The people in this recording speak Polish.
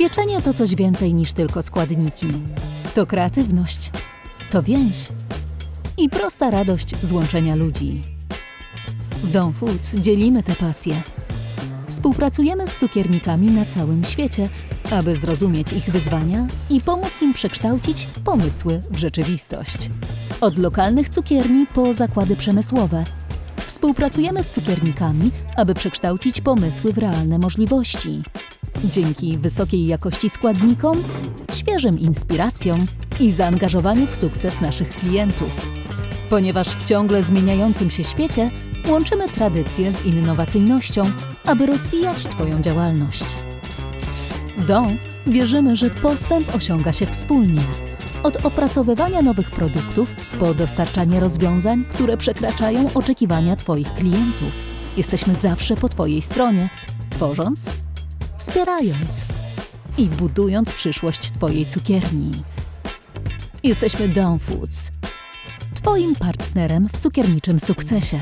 Pieczenie to coś więcej niż tylko składniki. To kreatywność, to więź i prosta radość z łączenia ludzi. W Dom Foods dzielimy te pasje. Współpracujemy z cukiernikami na całym świecie, aby zrozumieć ich wyzwania i pomóc im przekształcić pomysły w rzeczywistość. Od lokalnych cukierni po zakłady przemysłowe. Współpracujemy z cukiernikami, aby przekształcić pomysły w realne możliwości. Dzięki wysokiej jakości składnikom, świeżym inspiracjom i zaangażowaniu w sukces naszych klientów. Ponieważ w ciągle zmieniającym się świecie łączymy tradycje z innowacyjnością, aby rozwijać Twoją działalność. W DOM wierzymy, że postęp osiąga się wspólnie. Od opracowywania nowych produktów po dostarczanie rozwiązań, które przekraczają oczekiwania Twoich klientów. Jesteśmy zawsze po Twojej stronie, tworząc, wspierając i budując przyszłość Twojej cukierni. Jesteśmy Dom Foods, Twoim partnerem w cukierniczym sukcesie.